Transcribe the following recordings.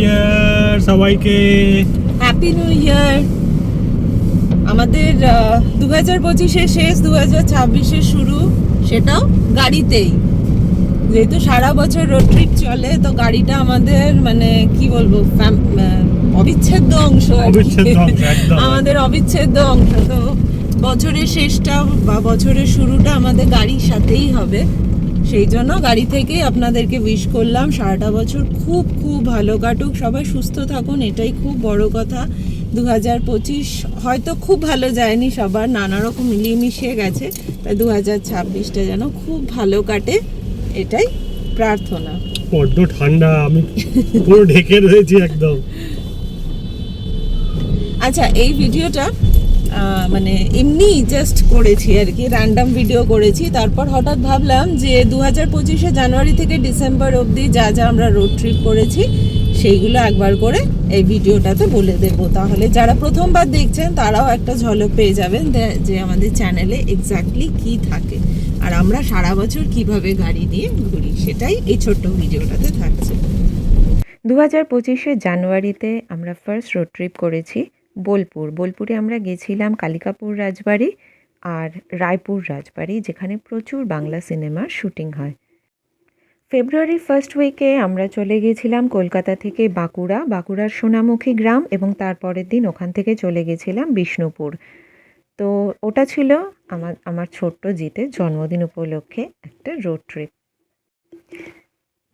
ইয়ার সবাইকে। Happy new ইয়ার আমাদের দু হাজার পঁচিশের শেষ দু হাজার ছাব্বিশের শুরু। সেটাও গাড়িতেই। যেহেতু সারা বছর রোড ট্রিপ চলে তো গাড়িটা আমাদের মানে কি বলব অবিচ্ছেদ্য অংশ। আমাদের অবিচ্ছেদ্য অংশ। তো বছরের শেষটা বা বছরের শুরুটা আমাদের গাড়ির সাথেই হবে। সেই জন্য গাড়ি থেকে আপনাদেরকে উইশ করলাম সারাটা বছর খুব খুব ভালো কাটুক। সবাই সুস্থ থাকুন এটাই খুব বড় কথা। দু হাজার পঁচিশ হয়তো খুব ভালো যায়নি সবার নানা রকম মিলিয়ে মিশিয়ে গেছে তাই দু হাজার ছাব্বিশটা যেন খুব ভালো কাটে এটাই প্রার্থনা। বড্ড ঠান্ডা আমি পুরো ঢেকে রয়েছি একদম। আচ্ছা এই ভিডিওটা মানে এমনি জাস্ট করেছি আর কি র্যান্ডম ভিডিও করেছি। তারপর হঠাৎ ভাবলাম যে দু হাজার পঁচিশে জানুয়ারি থেকে ডিসেম্বর অবধি যা যা আমরা রোড ট্রিপ করেছি, সেইগুলো একবার করে এই ভিডিওটাতে বলে দেব। তাহলে যারা প্রথমবার দেখছেন, তারাও একটা ঝলক পেয়ে যাবেন যে আমাদের চ্যানেলে এক্স্যাক্টলি কি থাকে। আর আমরা সারা বছর কীভাবে গাড়ি নিয়ে ঘুরি, সেটাই এই ছোট্ট ভিডিওটাতে থাকছে। দু হাজার পঁচিশে জানুয়ারিতে আমরা ফার্স্ট রোড ট্রিপ করেছি। বোলপুর। বোলপুরে আমরা গেছিলাম কালিকাপুর রাজবাড়ি আর রায়পুর রাজবাড়ি, যেখানে প্রচুর বাংলা সিনেমার শুটিং হয়। ফেব্রুয়ারি ফার্স্ট উইকে আমরা চলে গেছিলাম কলকাতা থেকে বাঁকুড়া। বাঁকুড়ার সোনামুখী গ্রাম এবং তারপরের দিন ওখান থেকে চলে গেছিলাম বিষ্ণুপুর। তো ওটা ছিল আমার আমার ছোট্ট জিতের জন্মদিন উপলক্ষে একটা রোড ট্রিপ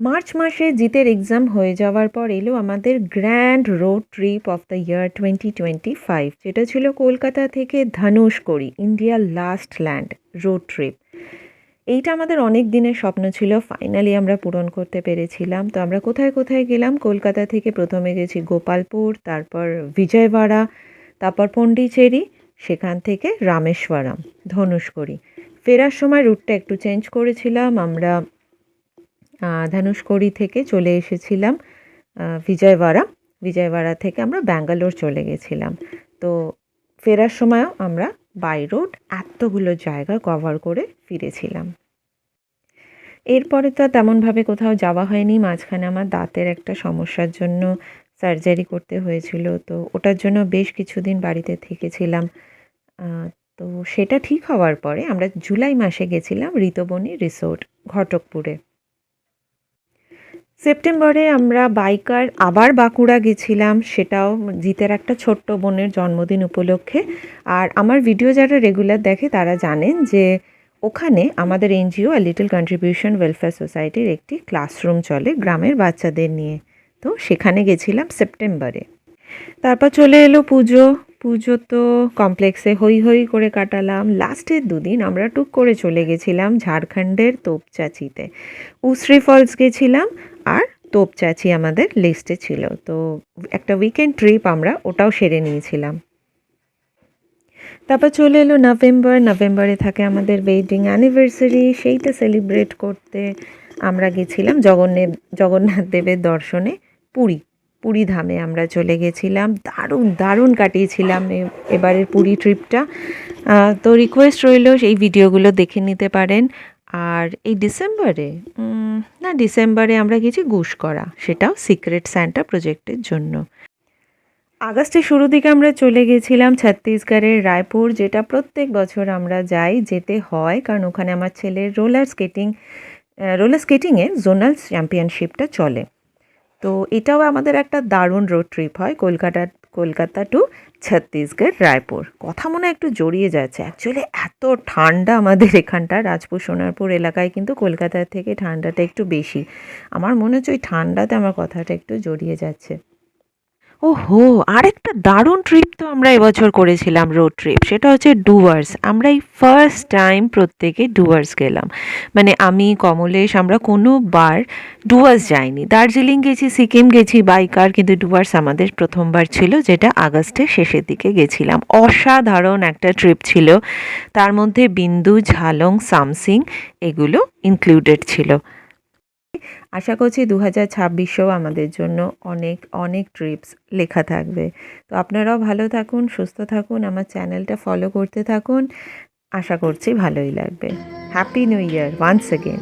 মার্চ মাসে জিতের এক্সাম হয়ে যাওয়ার পর এলো আমাদের grand road trip of the year twenty twenty five যেটা ছিল কলকাতা থেকে ধনুষকড়ি ইন্ডিয়ার লাস্ট ল্যান্ড রোড ট্রিপ এইটা আমাদের অনেক দিনের স্বপ্ন ছিল ফাইনালি আমরা পূরণ করতে পেরেছিলাম। তো আমরা কোথায় কোথায় গেলাম? কলকাতা থেকে প্রথমে গেছি গোপালপুর, তারপর বিজয়ওয়াড়া, তারপর পন্ডিচেরি, সেখান থেকে রামেশ্বরম ধনুষকড়ি ফেরার সময় রুটটা একটু চেঞ্জ করেছিলাম, আমরা ধনুষকড়ি থেকে চলে এসেছিলাম বিজয়ওয়াড়া। বিজয়ওয়াড়া থেকে আমরা ব্যাঙ্গালোর চলে গেছিলাম। তো ফেরার সময়ও আমরা বাই রোড এতগুলো জায়গা কভার করে ফিরেছিলাম। এরপরে তো তেমনভাবে কোথাও যাওয়া হয়নি। মাঝখানে আমার দাঁতের একটা সমস্যার জন্য সার্জারি করতে হয়েছিল। তো ওটার জন্য বেশ কিছুদিন বাড়িতে থেকেছিলাম। তো সেটা ঠিক হওয়ার পরে আমরা জুলাই মাসে গেছিলাম ঋতবনী রিসোর্ট, ঘটকপুরে। সেপ্টেম্বরে আমরা বাইকার আবার বাঁকুড়া গেছিলাম, সেটাও জিতের একটা ছোট্ট বোনের জন্মদিন উপলক্ষে। আর আমার ভিডিও যারা রেগুলার দেখে তারা জানেন যে ওখানে আমাদের এনজিও আর লিটল কন্ট্রিবিউশন ওয়েলফেয়ার সোসাইটির একটি ক্লাসরুম চলে গ্রামের বাচ্চাদের নিয়ে। তো সেখানে গেছিলাম সেপ্টেম্বরে। তারপর চলে এলো পুজো। পুজো তো কমপ্লেক্সে হই হই করে কাটালাম। লাস্টের দুদিন আমরা টুক করে চলে গেছিলাম ঝাড়খণ্ডের তোপচাচিতে। উসরি ফলস গেছিলাম আর তোপচাচি আমাদের লিস্টে ছিল। তো একটা উইকেন্ড ট্রিপ আমরা ওটাও সেরে নিয়েছিলাম। তারপর চলে এলো নভেম্বর। নভেম্বরে থাকে আমাদের ওয়েডিং অ্যানিভার্সারি সেইটা সেলিব্রেট করতে আমরা গেছিলাম জগন্নাথ জগন্নাথ দেবের দর্শনে পুরী। পুরী ধামে আমরা চলে গেছিলাম। দারুণ দারুণ কাটিয়েছিলাম এবারের পুরী ট্রিপটা। তো রিকোয়েস্ট রইল এই ভিডিওগুলো দেখে নিতে পারেন। আর এই ডিসেম্বরে না, ডিসেম্বরে আমরা গেছি গুসকরা। সেটাও সিক্রেট স্যান্টা প্রজেক্টের জন্য। আগস্টের শুরু দিকে আমরা চলে গেছিলাম ছত্তিশগড়ের রায়পুর, যেটা প্রত্যেক বছর আমরা যাই, যেতে হয়। কারণ ওখানে আমার ছেলের রোলার স্কেটিং রোলার স্কেটিংয়ে জোনাল চ্যাম্পিয়নশিপটা চলে। তো এটাও আমাদের একটা দারুণ রোড ট্রিপ হয় কলকাতা কলকাতা টু ছত্তিশগড়, রায়পুর। কথা মনে একটু জড়িয়ে যাচ্ছে। অ্যাকচুয়ালি এত ঠান্ডা আমাদের এখানটা রাজপুর সোনারপুর এলাকায় কিন্তু কলকাতার থেকে ঠান্ডাটা একটু বেশি। আমার মনে হচ্ছে ওই ঠান্ডাতে আমার কথাটা একটু জড়িয়ে যাচ্ছে। ও হো আরেকটা দারুণ ট্রিপ তো আমরা এবছর করেছিলাম রোড ট্রিপ সেটা হচ্ছে ডুয়ার্স আমরা এই ফার্স্ট টাইম প্রত্যেকে ডুয়ার্স গেলাম। মানে আমি, কমলেশ, আমরা কোনো বার ডুয়ার্স যাইনি। দার্জিলিং গেছি, সিকিম গেছি, বাইকার, কিন্তু ডুয়ার্স আমাদের প্রথমবার ছিল, যেটা আগস্টের শেষের দিকে গেছিলাম। অসাধারণ একটা ট্রিপ ছিল। তার মধ্যে বিন্দু, ঝালং, সামসিং, এগুলো ইনক্লুডেড ছিল। আশা করছি দু হাজার ছাব্বিশেও আমাদের জন্য অনেক অনেক ট্রিপস লেখা থাকবে। তো আপনারাও ভালো থাকুন, সুস্থ থাকুন, আমার চ্যানেলটা ফলো করতে থাকুন। আশা করছি ভালোই লাগবে। Happy new year once again